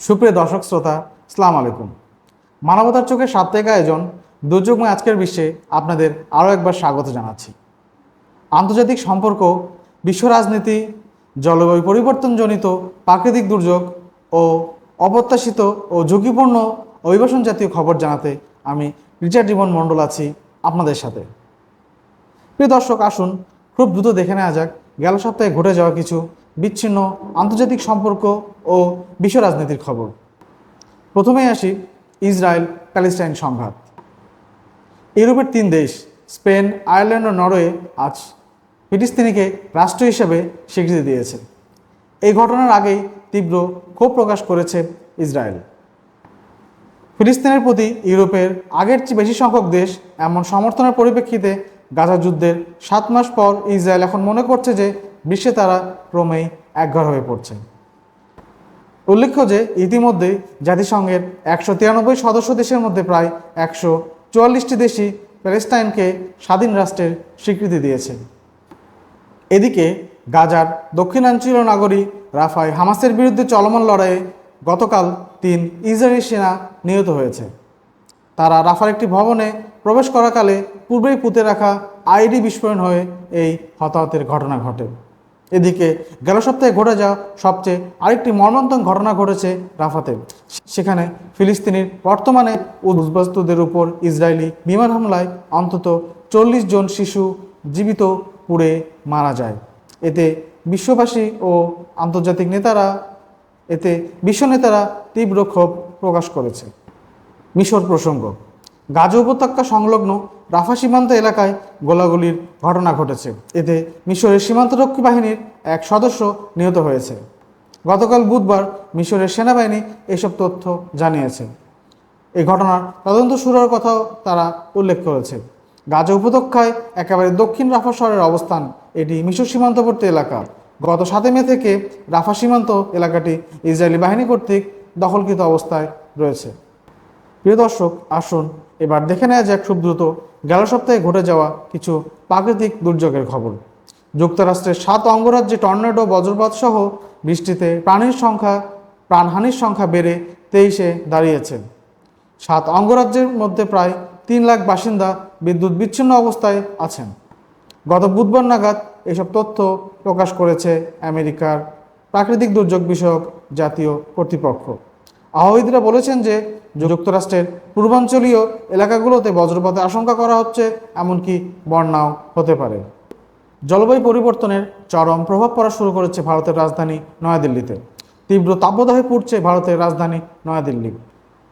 সুপ্রিয় দর্শক শ্রোতা সালাম আলাইকুম। মানবতার চোখে সাপ্তাহিক আয়োজন দুর্যোগময় আজকের বিশ্বে আপনাদের আরও একবার স্বাগত জানাচ্ছি। আন্তর্জাতিক সম্পর্ক, বিশ্ব রাজনীতি, জলবায়ু পরিবর্তনজনিত প্রাকৃতিক দুর্যোগ ও অপ্রত্যাশিত ও ঝুঁকিপূর্ণ অভিবাসন জাতীয় খবর জানাতে আমি রিচার্ড জীবন মণ্ডল আছি আপনাদের সাথে। প্রিয় দর্শক, আসুন খুব দ্রুত দেখে নেওয়া যাক গেল সপ্তাহে ঘটে যাওয়া কিছু বিচ্ছিন্ন আন্তর্জাতিক সম্পর্ক ও বিশ্ব রাজনীতির খবর। প্রথমেই আসি ইসরায়েল প্যালেস্টাইন সংঘাত। ইউরোপের তিন দেশ, স্পেন, আয়ারল্যান্ড ও নরওয়ে, আজ ফিলিস্তিনিকে রাষ্ট্র হিসেবে স্বীকৃতি দিয়েছে এই ঘটনার আগেই তীব্র ক্ষোভ প্রকাশ করেছে ইসরায়েল। ফিলিস্তিনের প্রতি ইউরোপের আগের চেয়ে বেশি সংখ্যক দেশ এমন সমর্থনের পরিপ্রেক্ষিতে গাজা যুদ্ধের সাত মাস পর ইসরায়েল এখন মনে করছে যে বিশ্বে তারা ক্রমেই একঘর হয়ে পড়ছে। উল্লেখ্য যে, ইতিমধ্যে জাতিসংঘের একশো তিরানব্বই সদস্য দেশের মধ্যে প্রায় একশো চুয়াল্লিশটি দেশই প্যালেস্টাইনকে স্বাধীন রাষ্ট্রের স্বীকৃতি দিয়েছে। এদিকে, গাজার দক্ষিণাঞ্চলীয় নাগরী রাফায় হামাসের বিরুদ্ধে চলমান লড়াইয়ে গতকাল তিন ইসরায়েলি সেনা নিহত হয়েছে। তারা রাফার একটি ভবনে প্রবেশ করাকালে পূর্বেই পুঁতে রাখা আইডি বিস্ফোরণ হয়ে এই হতাহতের ঘটনা ঘটে। এদিকে গেল সপ্তাহে ঘটে যাওয়া সবচেয়ে আরেকটি মর্মান্তক ঘটনা ঘটেছে রাফাতে। সেখানে ফিলিস্তিনির বর্তমানে উদ্বাস্তুদের উপর ইসরায়েলি বিমান হামলায় অন্তত চল্লিশ জন শিশু জীবিত পুড়ে মারা যায়। এতে বিশ্ববাসী ও আন্তর্জাতিক নেতারা, এতে বিশ্ব নেতারা তীব্র ক্ষোভ প্রকাশ করেছে। মিশর প্রসঙ্গ। গাজা উপত্যকা সংলগ্ন রাফা সীমান্ত এলাকায় গোলাগুলির ঘটনা ঘটেছে। এতে মিশরের সীমান্তরক্ষী বাহিনীর এক সদস্য নিহত হয়েছে। গতকাল বুধবার মিশরের সেনাবাহিনী এসব তথ্য জানিয়েছে। এই ঘটনার তদন্ত শুরুর কথাও তারা উল্লেখ করেছে। গাজা উপত্যকায় একেবারে দক্ষিণ রাফা শহরের অবস্থান, এটি মিশর সীমান্তবর্তী এলাকা। গত সাতই মে থেকে রাফা সীমান্ত এলাকাটি ইসরায়েলি বাহিনী কর্তৃক দখলকৃত অবস্থায় রয়েছে। প্রিয় দর্শক, আসুন, এবার দেখে নেওয়া যাক খুব দ্রুত গেল সপ্তাহে ঘটে যাওয়া কিছু প্রাকৃতিক দুর্যোগের খবর। যুক্তরাষ্ট্রের সাত অঙ্গরাজ্যে টর্নেডো, বজ্রপাত সহ বৃষ্টিতে প্রাণীর সংখ্যা, প্রাণহানির সংখ্যা বেড়ে তেইশে দাঁড়িয়েছে। সাত অঙ্গরাজ্যের মধ্যে প্রায় তিন লাখ বাসিন্দা বিদ্যুৎ বিচ্ছিন্ন অবস্থায় আছেন। গত বুধবার নাগাদ এসব তথ্য প্রকাশ করেছে আমেরিকার প্রাকৃতিক দুর্যোগ বিষয়ক জাতীয় কর্তৃপক্ষ। আহ্বায়ীরা বলেছেন যে, যুক্তরাষ্ট্রের পূর্বাঞ্চলীয় এলাকাগুলোতে বজ্রপাতের আশঙ্কা করা হচ্ছে, এমনকি বন্যাও হতে পারে। জলবায়ু পরিবর্তনের চরম প্রভাব পড়া শুরু করেছে ভারতের রাজধানী নয়াদিল্লিতে। তীব্র তাপদাহে পড়ছে ভারতের রাজধানী নয়াদিল্লি।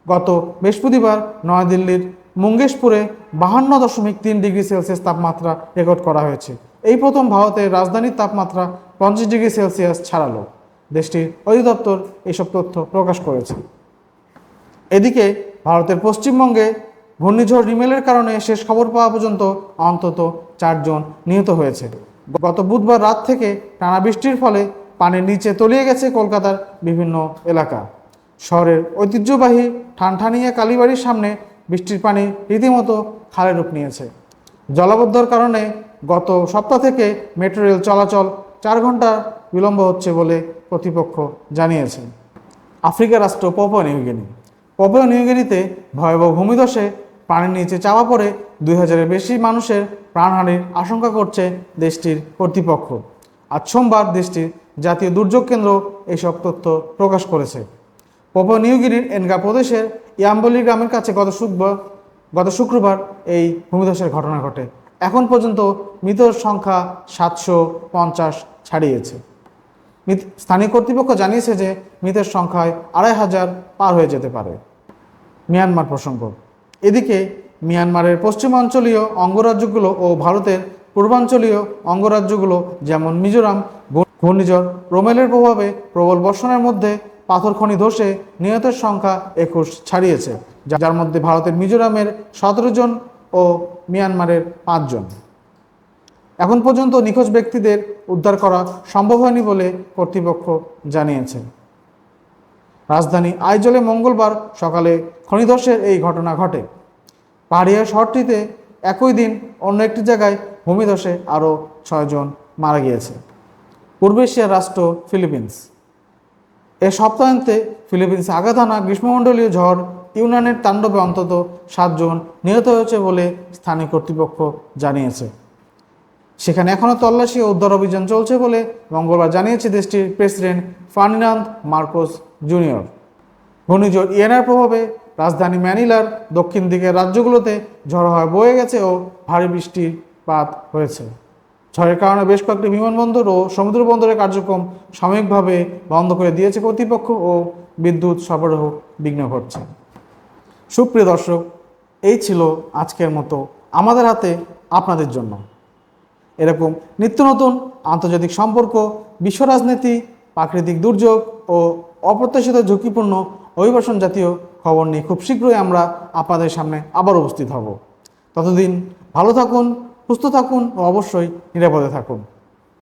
গত বৃহস্পতিবার নয়াদিল্লির মুঙ্গেশপুরে বাহান্ন দশমিক তিন ডিগ্রি সেলসিয়াস তাপমাত্রা রেকর্ড করা হয়েছে। এই প্রথম ভারতের রাজধানীর তাপমাত্রা পঞ্চাশ ডিগ্রি সেলসিয়াস ছাড়ালো। দেশটির অধিদপ্তর এইসব তথ্য প্রকাশ করেছে। এদিকে, ভারতের পশ্চিমবঙ্গে ঘূর্ণিঝড় রিমেলের কারণে শেষ খবর পাওয়া পর্যন্ত অন্তত চারজন নিহত হয়েছে। গত বুধবার রাত থেকে টানা বৃষ্টির ফলে পানির নিচে তলিয়ে গেছে কলকাতার বিভিন্ন এলাকা। শহরের ঐতিহ্যবাহী ঠানঠানিয়া কালীবাড়ির সামনে বৃষ্টির পানি রীতিমতো খালে রূপ নিয়েছে। জলাবদ্ধর কারণে গত সপ্তাহ থেকে মেট্রো রেল চলাচল চার ঘণ্টা বিলম্ব হচ্ছে বলে কর্তৃপক্ষ জানিয়েছে আফ্রিকা রাষ্ট্র পপুয়া নিউগিনি পপুয়া নিউগিনিতে ভয়াবহ ভূমিধসে পানির নিচে চাপা পড়ে দুই হাজারের বেশি মানুষের প্রাণহানির আশঙ্কা করছে দেশটির কর্তৃপক্ষ। আজ সোমবার দেশটির জাতীয় দুর্যোগ কেন্দ্র এইসব তথ্য প্রকাশ করেছে। পপুয়া নিউগিনির এনগা প্রদেশের ইয়াম্বলি গ্রামের কাছে গত শুক্রবার গত শুক্রবার এই ভূমিধসের ঘটনা ঘটে। এখন পর্যন্ত মৃতর সংখ্যা সাতশো পঞ্চাশ ছাড়িয়েছে। স্থানীয় কর্তৃপক্ষ জানিয়েছে যে মৃতের সংখ্যায় আড়াই হাজার পার হয়ে যেতে পারে। মিয়ানমার প্রসঙ্গ। এদিকে মিয়ানমারের পশ্চিমাঞ্চলীয় অঙ্গরাজ্যগুলো ও ভারতের পূর্বাঞ্চলীয় অঙ্গরাজ্যগুলো যেমন মিজোরাম ঘূর্ণিঝড়, রোমেলের প্রভাবে প্রবল বর্ষণের মধ্যে পাথর খনি ধসে নিহতের সংখ্যা একুশ ছাড়িয়েছে, যার মধ্যে ভারতের মিজোরামের সতেরো জন ও মিয়ানমারের পাঁচজন। এখন পর্যন্ত নিখোঁজ ব্যক্তিদের উদ্ধার করা সম্ভব হয়নি বলে কর্তৃপক্ষ জানিয়েছে। রাজধানী আইজলে মঙ্গলবার সকালে খনিধসের এই ঘটনা ঘটে। পাহাড়িয়া শহরটিতে একই দিন অন্য একটি জায়গায় ভূমিধসে আরও ছয়জন মারা গিয়েছে। পূর্ব এশিয়ার রাষ্ট্র ফিলিপিন্স। এ সপ্তাহান্তে ফিলিপিন্সে আঘাত হানা গ্রীষ্মমণ্ডলীয় ঝড় ইউনানের তাণ্ডবে অন্তত সাতজন নিহত হয়েছে বলে স্থানীয় কর্তৃপক্ষ জানিয়েছে। সেখানে এখনও তল্লাশি ও উদ্ধার অভিযান চলছে বলে মঙ্গলবার জানিয়েছে দেশটির প্রেসিডেন্ট ফার্ডিনান্দ মার্কোস জুনিয়র। ঘূর্ণিঝড় ইয়েনার প্রভাবে রাজধানী ম্যানিলার দক্ষিণ দিকের রাজ্যগুলোতে ঝড় হওয়া বয়ে গেছে ও ভারী বৃষ্টিপাত হয়েছে। ঝড়ের কারণে বেশ কয়েকটি বিমানবন্দর ও সমুদ্র বন্দরের কার্যক্রম সাময়িকভাবে বন্ধ করে দিয়েছে কর্তৃপক্ষ ও বিদ্যুৎ সরবরাহ বিঘ্ন ঘটছে। সুপ্রিয় দর্শক, এই ছিল আজকের মতো আমাদের হাতে আপনাদের জন্য। এরকম নিত্য নতুন আন্তর্জাতিক সম্পর্ক, বিশ্ব রাজনীতি, প্রাকৃতিক দুর্যোগ ও অপ্রত্যাশিত ঝুঁকিপূর্ণ অভিবাসন জাতীয় খবর নিয়ে খুব শীঘ্রই আমরা আপনাদের সামনে আবার উপস্থিত হব। ততদিন ভালো থাকুন, সুস্থ থাকুন ও অবশ্যই নিরাপদে থাকুন।